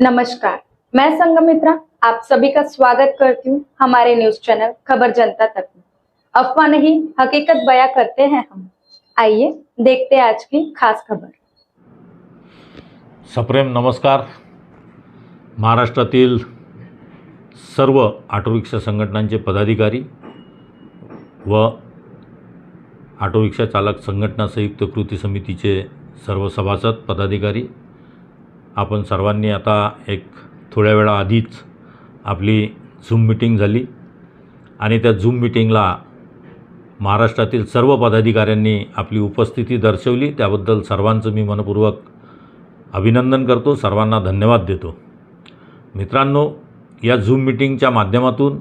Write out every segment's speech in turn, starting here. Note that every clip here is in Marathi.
नमस्कार, मैं संगमित्रा, आप सभी का स्वागत करती हूँ हमारे न्यूज़ चैनल खबर जनता तक में। अफवाह नहीं, हकीकत बयां करते हैं हम। आइए, देखते हैं आज की खास खबर। सप्रेम नमस्कार। महाराष्ट्रातील सर्व ऑटो रिक्षा संघटनांचे पदाधिकारी व ऑटो रिक्षा चालक संघटना संयुक्त कृती समितीचे सर्व सभासद, पदाधिकारी आपण सर्वांनी आता एक थोड्या वेळाआधीच आपली झूम मिटिंग झाली. आणि त्या झूम मिटिंगला महाराष्ट्रातील सर्व पदाधिकाऱ्यांनी आपली उपस्थिती दर्शवली. त्याबद्दल सर्वांचं मी मनपूर्वक अभिनंदन करतो. सर्वांना धन्यवाद देतो. मित्रांनो या झूम मिटिंगच्या माध्यमातून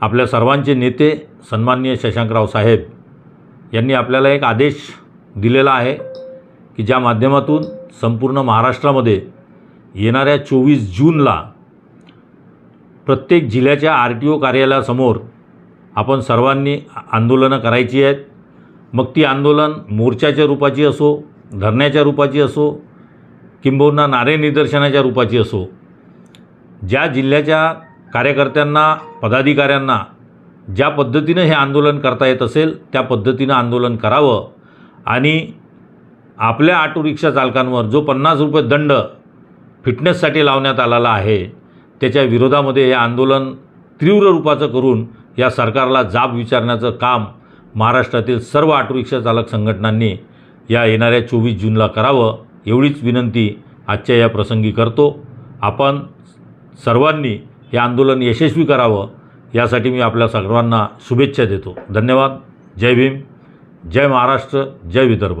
आपल्या सर्वांचे नेते सन्माननीय शशांकराव साहेब यांनी आपल्याला एक आदेश दिलेला आहे की ज्या माध्यमातून संपूर्ण महाराष्ट्रामध्ये येणाऱ्या चोवीस जूनला प्रत्येक जिल्ह्याच्या आर टी ओ कार्यालयासमोर आपण सर्वांनी आंदोलनं करायची आहेत. मग ती आंदोलन मोर्चाच्या रूपाची असो धरण्याच्या रूपाची असो किंबहुना नारे निदर्शनाच्या रूपाची असो ज्या जिल्ह्याच्या कार्यकर्त्यांना पदाधिकाऱ्यांना ज्या पद्धतीनं हे आंदोलन करता येत असेल त्या पद्धतीनं आंदोलन करावं आणि आपल्या ऑटो रिक्षा चालकांवर जो पन्नास रुपये दंड फिटनेससाठी लावण्यात आलेला आहे त्याच्या विरोधामध्ये हे आंदोलन तीव्र रूपाचं करून या सरकारला जाब विचारण्याचं काम महाराष्ट्रातील सर्व ऑटो रिक्षा चालक संघटनांनी या येणाऱ्या चोवीस जूनला करावं एवढीच विनंती आजच्या या प्रसंगी करतो. आपण सर्वांनी हे आंदोलन यशस्वी करावं यासाठी मी आपल्या सर्वांना शुभेच्छा देतो. धन्यवाद. जय भीम. जय महाराष्ट्र. जय विदर्भ.